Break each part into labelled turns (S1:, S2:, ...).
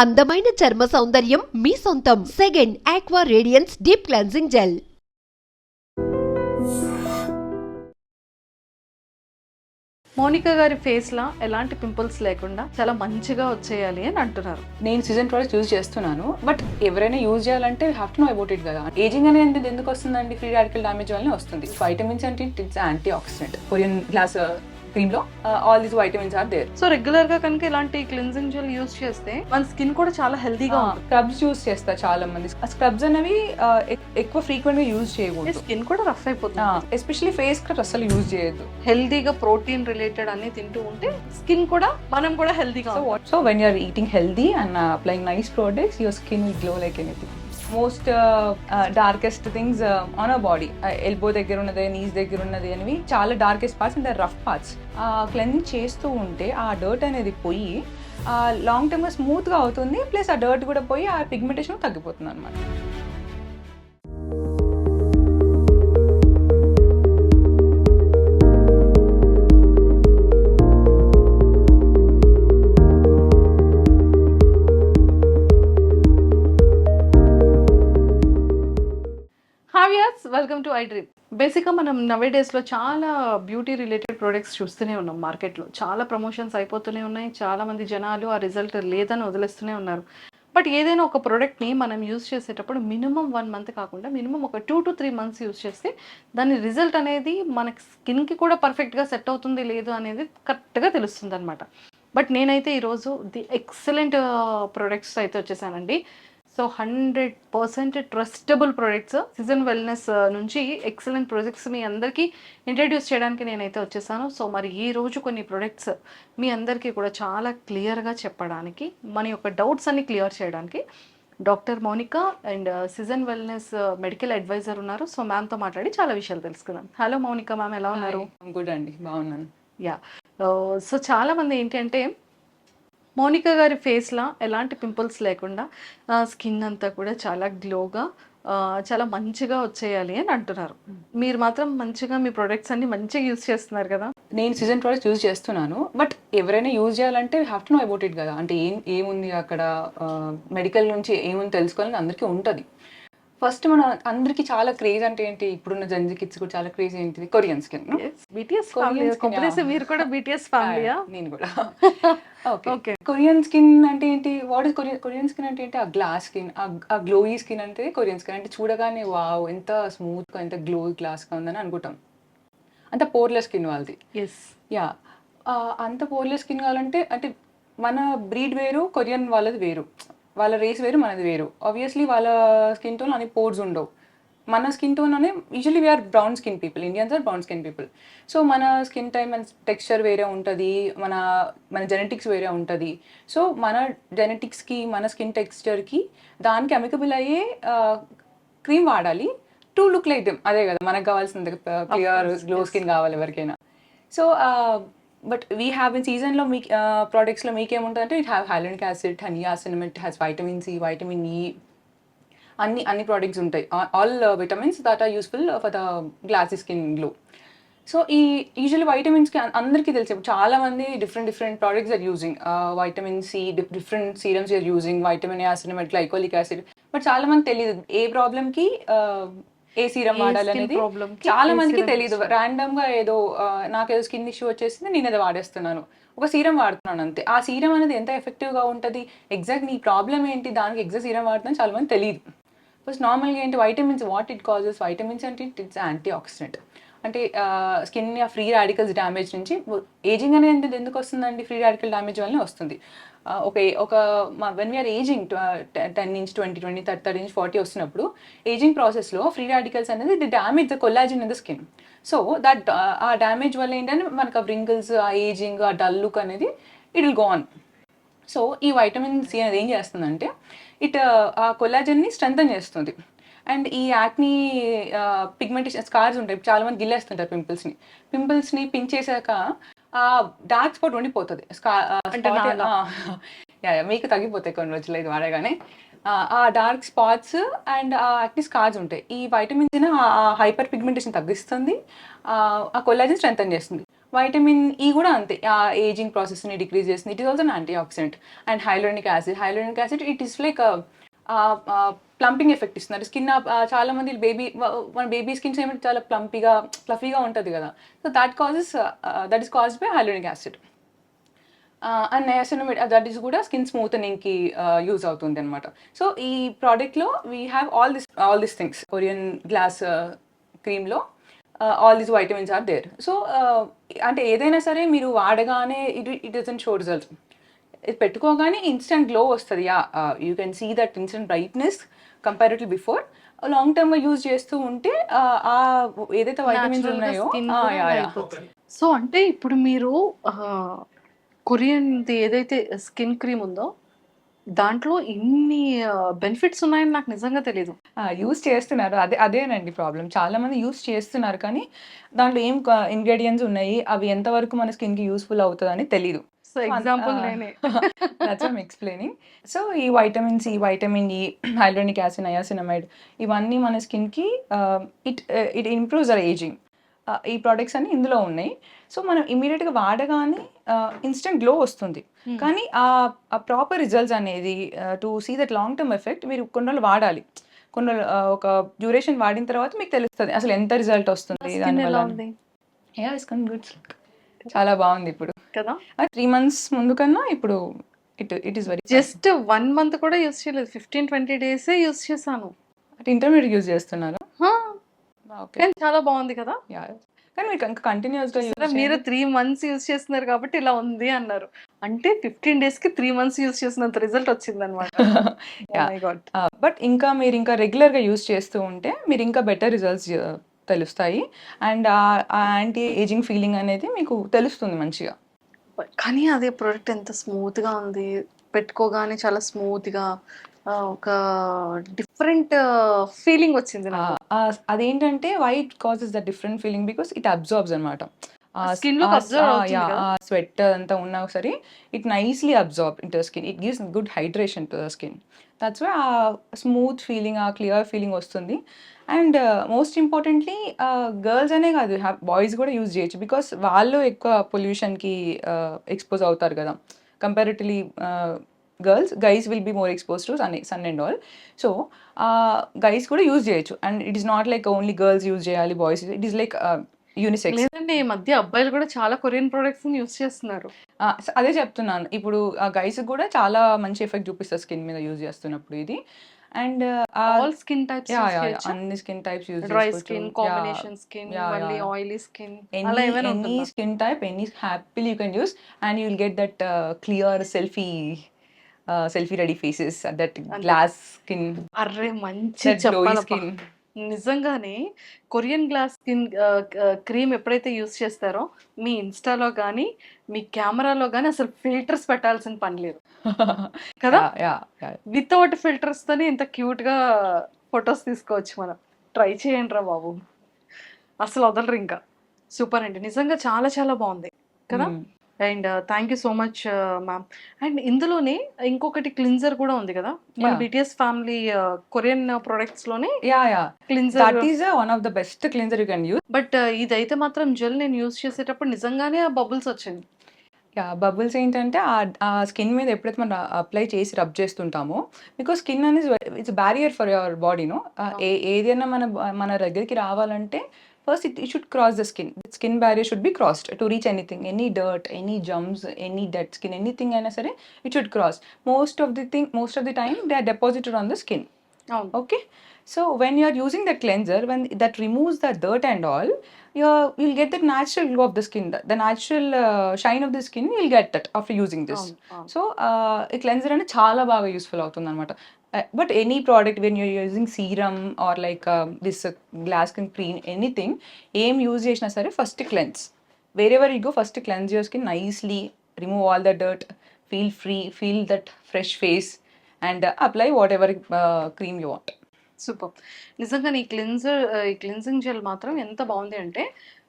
S1: అందమైన చర్మ సౌందర్యం మీ సొంతం. Second aqua radiance deep cleansing gel
S2: Monika గారి ఫేస్ లా ఎలాంటి పింపుల్స్ లేకుండా చాలా మంచిగా వచ్చేయాలి అని అంటున్నారు.
S3: నేను సీజన్ ప్రోడక్ట్స్ యూజ్ చేస్తున్నాను బట్ ఎవరైనా యూజ్ చేయాలంటే have to know about it కదా. ఏజింగ్ అనేది ఎందుకు వస్తుందండి? ఫ్రీ రాడికల్ డామేజ్ వల్లనే వస్తుంది. వైటమిన్స్ అంటే it's antioxidant Korean glass క్రీమ్లో all these vitamins are
S2: there so రెగ్యులర్గా కనుక ఇలాంటి క్లిన్జింగ్ జెల్ యూస్ చేస్తే మన స్కిన్ కూడా చాలా ఉంటుంది.
S3: స్క్రబ్స్ యూజ్ చేస్తారు చాలా మంది స్క్రబ్స్ అనేవి ఎక్కువ ఫ్రీక్వెంట్గా యూజ్ చేయకూడదు
S2: స్కిన్ కూడా రఫ్ అయిపోతుంది.
S3: ఎస్పెషల్లీ ఫేస్ స్క్రబ్ అసలు యూజ్ చేయొద్దు.
S2: హెల్తీగా ప్రోటీన్ రిలేటెడ్ అన్ని తింటూ ఉంటే స్కిన్ కూడా మనం కూడా
S3: what so when you're eating healthy and applying nice products your skin will glow like anything most darkest things on a body elbow దగ్గర ఉన్నది నీస్ దగ్గర ఉన్నది అనేవి చాలా darkest parts and rough parts cleansing చేస్తూ ఉంటే ఆ డర్ట్ అనేది పోయి లాంగ్ టర్మ్గా స్మూత్గా అవుతుంది. ప్లస్ ఆ డర్ట్ కూడా పోయి ఆ పిగ్మెంటేషన్ తగ్గిపోతుంది అనమాట
S2: వెల్కమ్ టు ఐ డ్రీమ్. బేసిక్గా మనం నవే డేస్లో చాలా బ్యూటీ రిలేటెడ్ ప్రొడక్ట్స్ చూస్తూనే ఉన్నాం మార్కెట్లో చాలా ప్రమోషన్స్ అయిపోతూనే ఉన్నాయి. చాలా మంది జనాలు ఆ రిజల్ట్ లేదని వదిలేస్తూనే ఉన్నారు. బట్ ఏదైనా ఒక ప్రోడక్ట్ని మనం యూజ్ చేసేటప్పుడు మినిమం వన్ మంత్ కాకుండా మినిమం ఒక two to three months use చేస్తే దాని రిజల్ట్ అనేది మన స్కిన్కి కూడా పర్ఫెక్ట్గా సెట్ అవుతుంది లేదు అనేది కరెక్ట్గా తెలుస్తుంది అనమాట బట్ నేనైతే ఈరోజు ది ఎక్సలెంట్ ప్రొడక్ట్స్ అయితే వచ్చేసానండి. So hundred percent trustable products season wellness నుంచి ఎక్సలెంట్ ప్రొడక్ట్స్ మీ అందరికీ ఇంట్రడ్యూస్ చేయడానికి నేనైతే వచ్చేసాను. సో మరి ఈ రోజు కొన్ని ప్రొడక్ట్స్ మీ అందరికీ కూడా చాలా క్లియర్గా చెప్పడానికి మన యొక్క డౌట్స్ అన్ని క్లియర్ చేయడానికి doctor Mounika and season wellness medical advisor ఉన్నారు. సో మ్యామ్తో మాట్లాడి చాలా విషయాలు తెలుసుకుందాం. హలో మౌనిక మ్యామ్ ఎలా ఉన్నారు?
S3: గుడ్ అండి. బాగున్నాను.
S2: యా. సో చాలా మంది ఏంటంటే మోనికా గారి ఫేస్లో ఎలాంటి పింపుల్స్ లేకుండా స్కిన్ అంతా కూడా చాలా గ్లోగా చాలా మంచిగా వచ్చేయాలి అని అంటున్నారు. మీరు మాత్రం మంచిగా మీ ప్రొడక్ట్స్ అన్ని మంచిగా యూస్ చేస్తున్నారు కదా?
S3: నేను సీజన్ ప్రోడక్ట్స్ యూజ్ చేస్తున్నాను. బట్ ఎవరైనా యూజ్ చేయాలంటే have to know about it కదా. అంటే ఏం ఏముంది అక్కడ? మెడికల్ నుంచి ఏముంది తెలుసుకోవాలని అందరికీ ఉంటుంది. ఫస్ట్ మన అందరికీ చాలా క్రేజ్ అంటే ఏంటి? ఇప్పుడున్న జంజి కిడ్స్ కూడా చాలా క్రేజ్ ఏంటిది? Korean skin
S2: BTS
S3: yeah.
S2: మీరు కూడా బీటీఎస్ ఫ్యామిలీయా
S3: నేను కూడా. ఓకే
S2: ఓకే
S3: కొరియన్ స్కిన్ అంటే ఏంటి? What is Korean Korean skin అంటే ఏంటి? ఆ గ్లాస్ స్కిన్ ఆ గ్లోయి స్కిన్ అంటే కొరియన్ స్కిన్ అంటే చూడగానే వావ్ ఎంత స్మూత్గా ఎంత గ్లో గ్లాస్గా ఉందని అనుకుంటాం. అంత పోర్లెస్ స్కిన్ వాళ్ళది.
S2: ఎస్
S3: యా అంత పోర్లెస్ స్కిన్ కావాలంటే అంటే మన బ్రీడ్ వేరు కొరియన్ వాళ్ళది వేరు. వాళ్ళ రేస్ వేరు మనది వేరు. ఆబ్వియస్లీ వాళ్ళ స్కిన్ టోన్ అని పోర్స్ ఉండవు. మన స్కిన్ టోన్ అనే usually we're brown skin people Indians are brown skin people so మన స్కిన్ టైం మన టెక్స్చర్ వేరే ఉంటుంది. మన మన జెనెటిక్స్ వేరే ఉంటుంది. సో మన జెనెటిక్స్కి మన స్కిన్ టెక్స్చర్కి దానికి అమికబుల్ అయ్యే క్రీమ్ వాడాలి. టు లుక్ లైక్ దెమ్ అదే కదా మనకు కావాల్సింది క్లియర్ గ్లో స్కిన్ కావాలి ఎవరికైనా. So but we have in సీజన్లో మీ ప్రోడక్ట్స్లో మీకేముంటుందంటే ఇట్ హ్యావ్ హైలెండిక్ యాసిడ్ హనీ Yasin has vitamin C vitamin E అన్ని అన్ని ప్రోడక్ట్స్ ఉంటాయి. All vitamins that are useful for the glassy skin glow so ఈ యూజువల్లీ వైటమిన్స్కి అందరికీ తెలిసే. చాలా మంది different different products are using vitamin C different serums are using vitamin acid glycolic acid but చాలా మంది తెలియదు ఏ ప్రాబ్లమ్కి ఏ సీరం
S2: ఏ
S3: వాడాలి
S2: skin
S3: అనేది
S2: problem కి
S3: చాలా మందికి తెలియదు ర్యాండమ్గా ఏదో నాకేదో స్కిన్ ఇష్యూ వచ్చేసింది నేను అది వాడేస్తున్నాను. ఒక సీరం వాడుతున్నాను అంతే. ఆ సీరం అనేది ఎంత ఎఫెక్టివ్గా ఉంటుంది? ఎగ్జాక్ట్ నీ ప్రాబ్లం ఏంటి? దానికి ఎగ్జాక్ట్ సీరం వాడుతున్నాను చాలా మంది తెలియదు ఫస్ట్ నార్మల్గా ఏంటి vitamins what it causes vitamins అంటే ఇట్స్ యాంటీ ఆక్సిడెంట్ అంటే స్కిన్ ఫ్రీ రాడికల్స్ డ్యామేజ్ నుంచి ఏజింగ్ అనేది ఎందుకు వస్తుందండి? ఫ్రీ రాడికల్ డ్యామేజ్ వల్లనే వస్తుంది. ఒక ఒక వెన్ వీఆర్ ఏజింగ్ టెన్ నుంచి ట్వంటీ ట్వంటీ థర్టీ థర్టీ నుంచి ఫార్టీ వస్తున్నప్పుడు ఏజింగ్ ప్రాసెస్లో ఫ్రీ రాడికల్స్ అనేది the damage the collagen in the skin so that ఆ డ్యామేజ్ వల్ల ఏంటంటే మనకు ఆ వ్రింకిల్స్ ఆ ఏజింగ్ ఆ డల్ లుక్ అనేది ఇట్ విల్ గోన్ సో ఈ వైటమిన్ సి అనేది ఏం చేస్తుందంటే ఇట్ ఆ కొల్లాజన్ని స్ట్రెంథన్ చేస్తుంది. అండ్ ఈ యాక్ని పిగ్మెంటేషన్ స్కార్స్ ఉంటాయి. చాలా మంది గిల్లేస్తుంటారు పింపుల్స్ని. పింపుల్స్ని పించేసాక ఆ డార్క్ స్పాట్ ఉండిపోతుంది. మీకు తగ్గిపోతాయి కొన్ని రోజులు ఇది వాడగానే. ఆ, డార్క్ స్పాట్స్ అండ్ ఆ యాక్ని స్కార్స్ ఉంటాయి. ఈ వైటమిన్స్ హైపర్ పిగ్మెంటేషన్ తగ్గిస్తుంది. ఆ కొల్లాజిన్ స్ట్రెంథన్ చేస్తుంది. వైటమిన్ ఈ కూడా అంతే. ఆ ఏజింగ్ ప్రాసెస్ని డిక్రీజ్ చేస్తుంది. It is also antioxidant and hyaluronic acid hyaluronic acid it is like plumping effect ఇస్తున్నారు స్కిన్ చాలా మంది బేబీ మన బేబీ స్కిన్స్ ఏమిటి చాలా ప్లంపీగా ఫ్లఫీగా ఉంటుంది కదా. So that causes that is caused by hyaluronic acid and niacinamide that is కూడా స్కిన్ స్మూతనింగ్కి యూజ్ అవుతుంది అనమాట సో ఈ ప్రోడక్ట్లో we have all this all this things Korean glass క్రీమ్లో all these vitamins are there so అంటే ఏదైనా సరే మీరు వాడగానే it it doesn't show result ఇది పెట్టుకోగానే ఇన్స్టెంట్ గ్లో వస్తుంది. Ya you can see that instant brightness comparative before long టర్మ్గా use చేస్తూ ఉంటే uh, ఆ ఏదైతే వైటమిన్స్ ఉన్నాయో.
S2: సో అంటే ఇప్పుడు మీరు కొరియన్ది ఏదైతే స్కిన్ క్రీమ్ ఉందో దాంట్లో ఇన్ని బెనిఫిట్స్ ఉన్నాయని నాకు నిజంగా తెలియదు
S3: యూస్ చేస్తున్నారు. అదే అదేనండి ప్రాబ్లం చాలా మంది యూస్ చేస్తున్నారు కానీ దాంట్లో ఏం ఇంగ్రీడియంట్స్ ఉన్నాయి అవి ఎంతవరకు మన స్కిన్కి యూస్ఫుల్ అవుతుందని తెలియదు
S2: సో ఎగ్జాంపుల్
S3: ఆ.
S2: నేనే.
S3: దట్స్ ఐమ్ ఎక్స్ప్లెయినింగ్ సో ఈ vitamin C vitamin E hyaluronic acid niacinamide ఇవన్నీ మన స్కిన్కి it it improves our ageing ఈ ప్రోడక్ట్స్ అన్ని ఇందులో ఉన్నాయి. సో మనం ఇమీడియట్గా వాడగానే ఇన్స్టెంట్ గ్లో వస్తుంది.
S2: Hmm.
S3: కానీ ఆ ప్రాపర్ రిజల్ట్స్ అనేది to see that long term effect మీరు కొన్ని రోజులు వాడాలి. కొన్ని ఒక డ్యూరేషన్ వాడిన తర్వాత మీకు తెలుస్తుంది. అసలు ఎంత రిజల్ట్ వస్తుంది దానివల్ల
S2: ఉంది?
S3: యా స్కిన్ గుడ్ చాలా బాగుంది ఇప్పుడు.
S2: కదా?
S3: త్రీ మంత్స్ ముందు కన్నా ఇప్పుడు it it is very
S2: just one month కూడా యూస్ చేయలేదు. ఫిఫ్టీన్ ట్వంటీ డేసే యూస్ చేశాను.
S3: అంటే ఇంటర్మీడియట్ యూజ్ చేస్తున్నారు.
S2: కానీ చాలా బాగుంది కదా?
S3: కానీ మీకు ఇంకా కంటిన్యూస్గా
S2: సరే,
S3: యూజ్
S2: మీరు త్రీ మంత్స్ యూస్ చేస్తున్నారు కాబట్టి ఇలా ఉంది అన్నారు. అంటే ఫిఫ్టీన్ డేస్కి త్రీ మంత్స్ యూస్ చేసినంత రిజల్ట్ వచ్చింది అనమాట.
S3: బట్ ఇంకా మీరు ఇంకా రెగ్యులర్గా యూజ్ చేస్తూ ఉంటే మీరు ఇంకా బెటర్ రిజల్ట్స్ తెలుస్తాయి. అండ్ ఆ యాంటీ ఏజింగ్ ఫీలింగ్ అనేది మీకు తెలుస్తుంది మంచిగా.
S2: కానీ అదే ప్రోడక్ట్ ఎంత స్మూత్గా ఉంది. పెట్టుకోగానే చాలా స్మూత్గా ఆ, ఒక డిఫరెంట్ ఫీలింగ్ వచ్చింది
S3: అదేంటంటే white causes the different feeling because it absorbs అనమాట? స్వెట్ అంతా ఉన్నా సరే it nicely absorb into skin it gives good hydration to the skin that's why ఆ స్మూత్ ఫీలింగ్ ఆ క్లియర్ ఫీలింగ్ వస్తుంది. అండ్ మోస్ట్ ఇంపార్టెంట్లీ గర్ల్స్ అనే కాదు boys కూడా యూజ్ చేయొచ్చు. బికాస్ వాళ్ళు ఎక్కువ పొల్యూషన్కి ఎక్స్పోజ్ అవుతారు కదా. Comparatively girls guys will be more expose to sun sun and all so guys కూడా యూజ్ చేయొచ్చు. And it is not like only girls use చేయాలి boys it is like unisex
S2: లేదండి ఈ మధ్య అబ్బాయిలు కూడా చాలా కొరియన్ ప్రొడక్ట్స్ యూస్ చేస్తున్నారు.
S3: అదే చెప్తున్నాను. ఇప్పుడు గైస్ కూడా చాలా మంచి ఎఫెక్ట్ చూపిస్తారు స్కిన్ మీద యూజ్ చేస్తున్నప్పుడు ఇది. అండ్
S2: ఆల్ స్కిన్ టైప్స్
S3: అన్ని skin
S2: types use dry skin
S3: combination skin
S2: మళ్ళీ. ఆయిలీ స్కిన్
S3: any
S2: అలా ఏమైనా
S3: any happily you can use and you will get that uh, clear selfie uh, selfie ready faces uh, that glass skin
S2: అర్రే మంచి
S3: skin
S2: నిజంగానే Korean glass skin cream ఎప్పుడైతే use చేస్తారో మీ ఇన్స్టాలో కానీ మీ కెమెరాలో కానీ అసలు ఫిల్టర్స్ పెట్టాల్సిన పని లేదు. కదా? వితౌట్ ఫిల్టర్స్ తోనే ఇంత క్యూట్గా ఫొటోస్ తీసుకోవచ్చు మనం. ట్రై చేయండి రా బాబు. అసలు వదలరు ఇంకా. సూపర్ అండి. నిజంగా చాలా చాలా బాగుంది. కదా. And thank you so much ma'am and ఇందులోనే ఇంకొకటి క్లిన్జర్ కూడా ఉంది కదా? మన. బిటిఎస్ ఫ్యామిలీ కొరియన్ ప్రొడక్ట్స్లోనే
S3: yeah yeah. Cleanser is uh, one of the best cleanser you can use.
S2: But ఇదైతే మాత్రం జెల్ నేను యూస్ చేసేటప్పుడు నిజంగానే ఆ బబుల్స్ వచ్చింది
S3: యా బబుల్స్ ఏంటంటే ఆ- స్కిన్ మీద ఎప్పుడైతే మనం అప్లై చేసి రబ్ చేస్తుంటామో బికాస్ స్కిన్ అనేది ఇట్స్ బ్యారియర్ ఫర్ యువర్ బాడీను ఏదైనా మన మన దగ్గరికి రావాలంటే first it should cross the skin skin barrier should be crossed to reach anything any dirt any germs any dead skin anything అయినా సరే it should cross most of the thing most of the time they are deposited on the skin
S2: అవును
S3: okay so when you are using that cleanser when that removes the dirt and all you're, you'll get the natural glow of the skin the, the natural uh, shine of the skin you'll get that after using this
S2: అవును, అవును.
S3: So ఈ cleanser అనేది చాలా బాగా useful అవుతుంది అనమాట but any product when you're using serum or like this glass skin cream anything ఏం use చేసినా సరే first cleanse wherever you go first cleanse your skin nicely remove all the dirt feel free feel that fresh face and apply whatever cream you want
S2: Super. నిజంగా ఈ cleanser ఈ cleansing gel మాత్రం ఎంత బాగుంది అంటే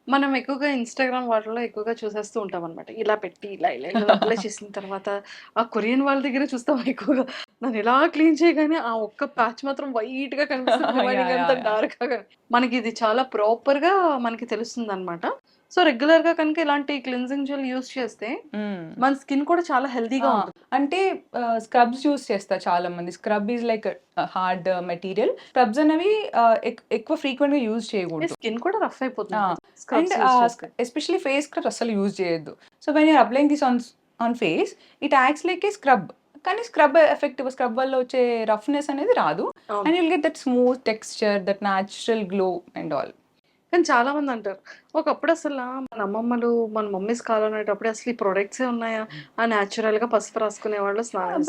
S2: మనం ఎక్కువగా ఇన్స్టాగ్రామ్ వాటిలో ఎక్కువగా చూసేస్తూ ఉంటాం అనమాట ఇలా పెట్టి ఇలా ఇలా అప్లై చేసిన తర్వాత ఆ కొరియన్ వాళ్ళ దగ్గర చూస్తాం ఎక్కువగా. దాన్ని ఇలా క్లీన్ చేయగానే ఆ ఒక్క ప్యాచ్ మాత్రం వైట్గా కనిపిస్తుంది అంతా. డార్క్గా మనకి ఇది చాలా ప్రాపర్గా మనకి తెలుస్తుంది అనమాట సో రెగ్యులర్గా కనుక ఇలాంటి క్లిన్జింగ్ జెల్ యూస్ చేస్తే మన స్కిన్ కూడా చాలా హెల్దీగా ఉంటుంది.
S3: అంటే స్క్రబ్స్ యూస్ చేస్తారు చాలా మంది. Scrub is like hard material. Scrubs అనేవి ఎక్కువ ఫ్రీక్వెంట్గా యూజ్ చేయకూడదు.
S2: స్కిన్ కూడా రఫ్ అయిపోతుంది.
S3: అండ్
S2: Scrubs use చేస్తే.
S3: ఎస్పెషలీ ఫేస్ స్క్రబ్ అసలు యూజ్ చేయొద్దు. So when you're applying this on on face it acts like a scrub కానీ స్క్రబ్ ఎఫెక్ట్ స్క్రబ్ వల్ల వచ్చే రఫ్నెస్ అనేది రాదు. And you'll get that smooth texture that natural glow and all
S2: కానీ చాలా మంది అంటారు. ఒకప్పుడు అసలు మన అమ్మమ్మలు మన మమ్మీస్ కాలం అనేటప్పుడు అసలు ఈ ప్రొడక్ట్స్ ఉన్నాయా? ఆ న్యాచురల్గా పసుపు రాసుకునే వాళ్ళు స్నానం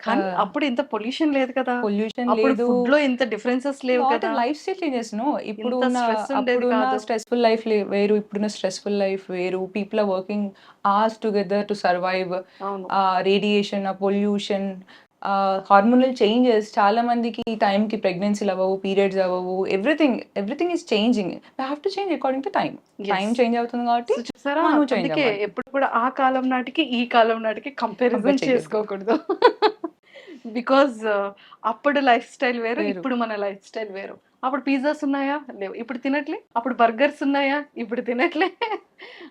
S2: కానీ అప్పుడు ఇంత పొల్యూషన్ లేదు కదా.
S3: పొల్యూషన్ లేదు.
S2: లో ఇంత డిఫరెన్సెస్ లేవు కదా.
S3: లైఫ్ స్టైల్ చేంజెస్ నో ఇప్పుడు. స్ట్రెస్ఫుల్ లైఫ్ వేరు. ఇప్పుడున్న స్ట్రెస్ఫుల్ లైఫ్ వేరు. People are working hours together to survive
S2: radiation
S3: ఆ పొల్యూషన్ హార్మోనల్ చేంజెస్ చాలా మందికి time కి ప్రెగ్నెన్సీలు అవ్వవు పీరియడ్స్ అవ్వవు. Everything everything is changing we have to change according to
S2: time.
S3: Time change అవుతుంది కాబట్టి.
S2: ఎప్పుడు కూడా ఆ కాలం నాటికి ఈ కాలం నాటికి కంపారిజన్. చేసుకోకూడదు. బికాజ్ అప్పుడు లైఫ్ స్టైల్ వేరు. ఇప్పుడు మన లైఫ్ స్టైల్ వేరు. అప్పుడు పిజ్జాస్ ఉన్నాయా? లేవు. ఇప్పుడు తినట్లే? అప్పుడు బర్గర్స్ ఉన్నాయా? ఇప్పుడు తినట్లే?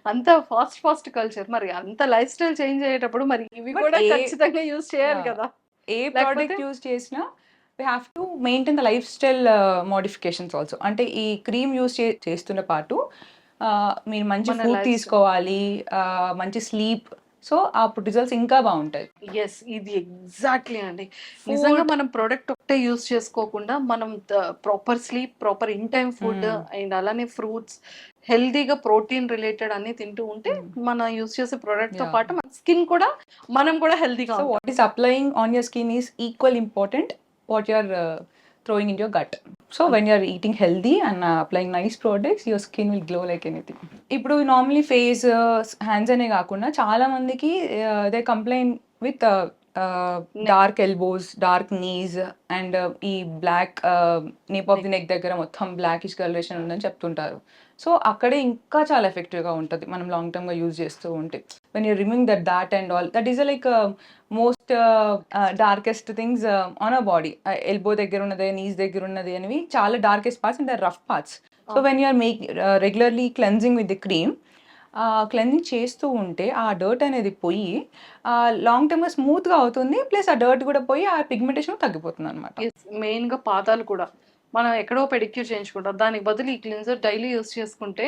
S2: అంత ఫాస్ట్ ఫాస్ట్ కల్చర్ మరి అంత లైఫ్ స్టైల్ చేంజ్ అయ్యేటప్పుడు మరి ఇవి కూడా ఖచ్చితంగా యూజ్ చేయాలి. కదా.
S3: ఏ ప్రోడక్ట్ యూజ్ చేసినా we have to maintain the life style modifications also అంటే ఈ క్రీమ్ యూజ్ చేస్తున్న పాటు ఆ, మీరు మంచి ఫుడ్. తీసుకోవాలి ఆ, మంచి స్లీప్ సో అప్పుడు రిజల్ట్స్ ఇంకా బాగుంటాయి
S2: ఎస్ ఇది ఎగ్జాక్ట్లీ అండి నిజంగా మనం ప్రోడక్ట్ ఒకటే యూస్ చేసుకోకుండా మనం proper sleep proper in time
S3: food.
S2: And అలానే ఫ్రూట్స్ హెల్దీగా ప్రోటీన్ రిలేటెడ్ అన్ని తింటూ ఉంటే మన యూస్ చేసే
S3: ప్రోడక్ట్తో.
S2: పాటు మన స్కిన్ కూడా మనం కూడా హెల్దీగా
S3: what is applying on your skin is equal important what you're throwing in your gut so when you're eating healthy and applying nice products your skin will glow like anything ఇప్పుడు normally face hands అనే కాకుండా చాలా మందికి they complain with dark elbows dark knees and ఈ black nape of the neck దగ్గర మొత్తం blackish colouration ఉందని చెప్తుంటారు. సో అక్కడే ఇంకా చాలా ఎఫెక్టివ్గా ఉంటుంది. మనం లాంగ్ టర్మ్గా యూజ్ చేస్తూ ఉంటే. When you removing that that and all that is like most darkest things on a body elbow దగ్గర ఉన్నది నీస్ దగ్గర ఉన్నది అనేవి చాలా darkest parts and rough parts so when you're make regularly cleansing with the cream cleansing చేస్తూ ఉంటే ఆ dirt అనేది పోయి లాంగ్ టర్మ్గా స్మూత్గా అవుతుంది. ప్లస్ ఆ డర్ట్ కూడా పోయి ఆ పిగ్మెంటేషన్ తగ్గిపోతుంది అనమాట
S2: మెయిన్గా పాదాలు కూడా. మనం ఎక్కడో పెడిక్యూర్ చేయించుకుంటాం. దానికి బదులు ఈ క్లిన్జర్ డైలీ యూస్ చేసుకుంటే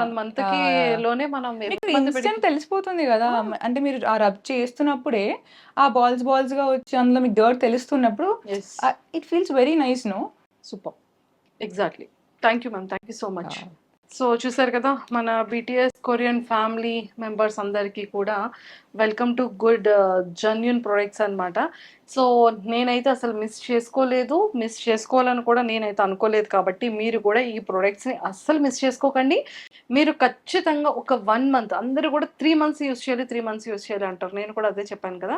S2: వన్ మంత్కి లోనే మనం
S3: తెలిసిపోతుంది కదా. అంటే మీరు ఆ రబ్ చేస్తున్నప్పుడే ఆ బాల్స్ బాల్స్గా వచ్చి అందులో మీకు dirt తెలుస్తున్నప్పుడు it feels very nice no
S2: super. Exactly thank you ma'am thank you so much so చూసారు కదా మన బీటీఎస్ కొరియన్ ఫ్యామిలీ మెంబర్స్ అందరికీ కూడా welcome to good genuine products అన్నమాట. సో నేనైతే అసలు మిస్ చేసుకోలేదు. మిస్ చేసుకోవాలని కూడా నేనైతే అనుకోలేదు కాబట్టి మీరు కూడా ఈ ప్రొడక్ట్స్ని అస్సలు మిస్ చేసుకోకండి. మీరు ఖచ్చితంగా ఒక వన్ మంత్ అందరూ కూడా త్రీ మంత్స్ యూస్ చేయాలి త్రీ మంత్స్ యూస్ చేయాలి అంటారు. నేను కూడా అదే చెప్పాను కదా.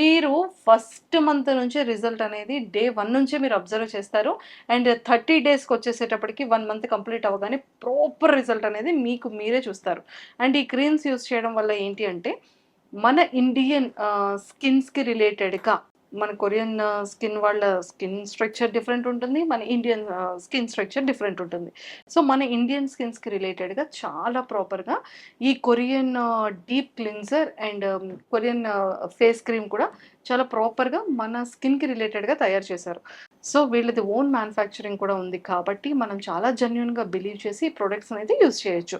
S2: మీరు ఫస్ట్ మంత్ నుంచి రిజల్ట్ అనేది డే వన్ నుంచే మీరు అబ్జర్వ్ చేస్తారు. అండ్ థర్టీ డేస్కి వచ్చేసేటప్పటికి వన్ మంత్ కంప్లీట్ అవ్వగానే ప్రాపర్ రిజల్ట్ అనేది మీకు మీరే చూస్తారు. అండ్ ఈ క్రీమ్స్ యూస్ చేయడం వల్ల ఏంటి అంటే మన ఇండియన్ స్కిన్స్కి రిలేటెడ్గా మన కొరియన్ స్కిన్ వాళ్ళ స్కిన్ స్ట్రక్చర్ డిఫరెంట్ ఉంటుంది. మన ఇండియన్ స్కిన్ స్ట్రక్చర్ డిఫరెంట్ ఉంటుంది. సో మన ఇండియన్ స్కిన్స్కి రిలేటెడ్గా చాలా ప్రాపర్గా ఈ Korean deep cleanser and Korean face cream కూడా చాలా ప్రాపర్గా మన స్కిన్కి రిలేటెడ్గా తయారు చేశారు. సో వీళ్ళది ఓన్ మ్యానుఫ్యాక్చరింగ్ కూడా ఉంది కాబట్టి మనం చాలా జెన్యున్గా బిలీవ్ చేసి ఈ ప్రొడక్ట్స్ అనేది యూజ్ చేయొచ్చు.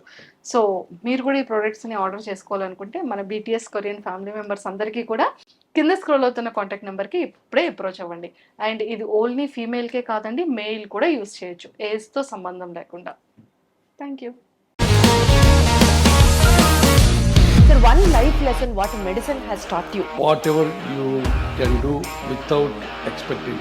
S2: సో మీరు కూడా ఈ ప్రొడక్ట్స్ని ఆర్డర్ చేసుకోవాలనుకుంటే మన బీటీఎస్ కొరియన్ ఫ్యామిలీ మెంబర్స్ అందరికీ కూడా కింద స్క్రోల్ అవుతున్న కాంటాక్ట్ నెంబర్కి ఇప్పుడే అప్రోచ్ అవ్వండి. అండ్ ఇది ఓన్లీ ఫీమేల్కే కాదండి మెయిల్ కూడా యూస్ చేయొచ్చు. ఏజ్తో సంబంధం లేకుండా. Thank you
S4: sir one life lesson what medicine has taught you
S5: whatever you can do without expecting